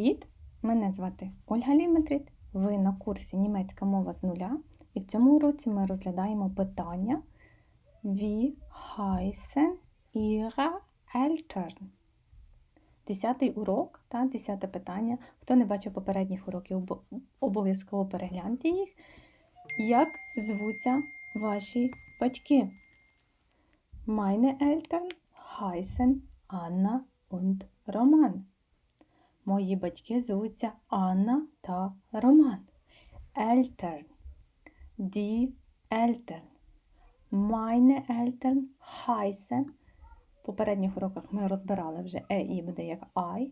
Привіт! Мене звати Ольга Ліметрит. Ви на курсі Німецька мова з нуля. І в цьому уроці ми розглядаємо питання Wie heißen Ihre Eltern? Десятий урок та десяте питання. Хто не бачив попередніх уроків, обов'язково перегляньте їх. Як звуться ваші батьки? Meine Eltern heißen Anna und Roman. Мої батьки звуться Анна та Роман. Eltern. Die Eltern. Meine Eltern heißen. В попередніх уроках ми розбирали вже е і буде як I.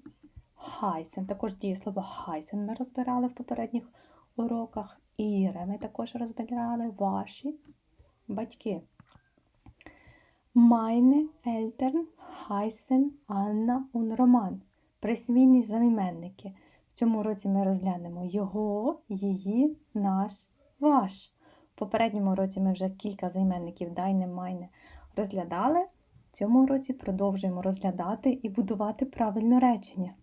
Heißen. Також дієслово heißen ми розбирали в попередніх уроках. Іре ми також розбирали ваші батьки. Meine Eltern heißen Anna und Roman. Присвійні займенники. В цьому році ми розглянемо його, її, наш, ваш. В попередньому році ми вже кілька займенників дайне, майне розглядали. В цьому році продовжуємо розглядати і будувати правильне речення.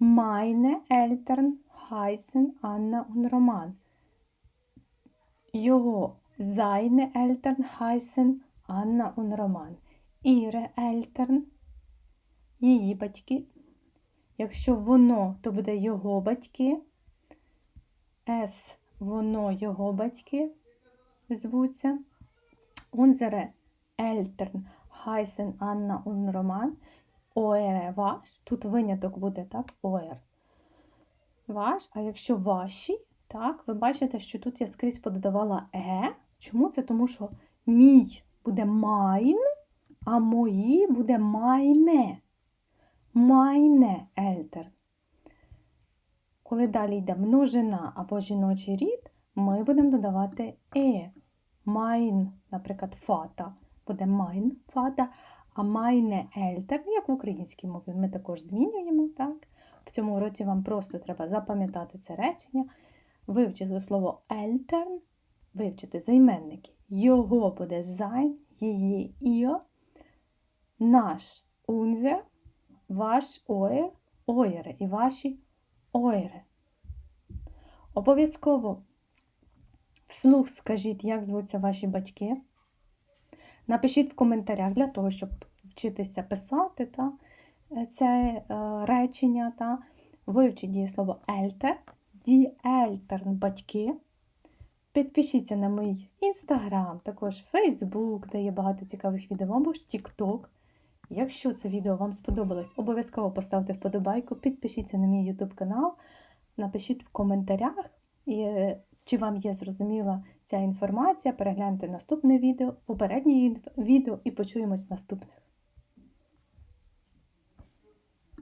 Meine Eltern heißen Anna und. Його Eltern heißen Anna und Roman. Ihre Eltern її батьки. Якщо воно, то буде його батьки. С воно його батьки звуться. Unsere Eltern heißen Anna und Roman. Eure ваш. Тут виняток буде, так? Euer. Ваш. А якщо ваші, так, ви бачите, що тут я скрізь пододавала е. Чому це? Тому що мій буде mine, а мої буде meine meine Eltern. Коли далі йде множина або жіночий рід, ми будемо додавати е. Mein, наприклад, фата буде mein фата, а meine Eltern, як в українській мові, ми також змінюємо. так? В цьому уроці вам просто треба запам'ятати це речення, вивчити слово Eltern, вивчити займенники. Його буде sein, її ihr, наш unser, ваш оє, оєре і ваші оєре. Обов'язково вслух скажіть, як звуться ваші батьки. Напишіть в коментарях для того, щоб вчитися писати та, е, це е, речення. Та. Вивчіть дієслово ельтер, die – батьки. Підпишіться на мій інстаграм, також Фейсбук, де є багато цікавих відео, або ж TikTok. Якщо це відео вам сподобалось, обов'язково поставте вподобайку, підпишіться на мій YouTube канал, напишіть в коментарях, е, чи вам є зрозуміла ця інформація. Перегляньте наступне відео, попереднє відео і почуємось в наступних.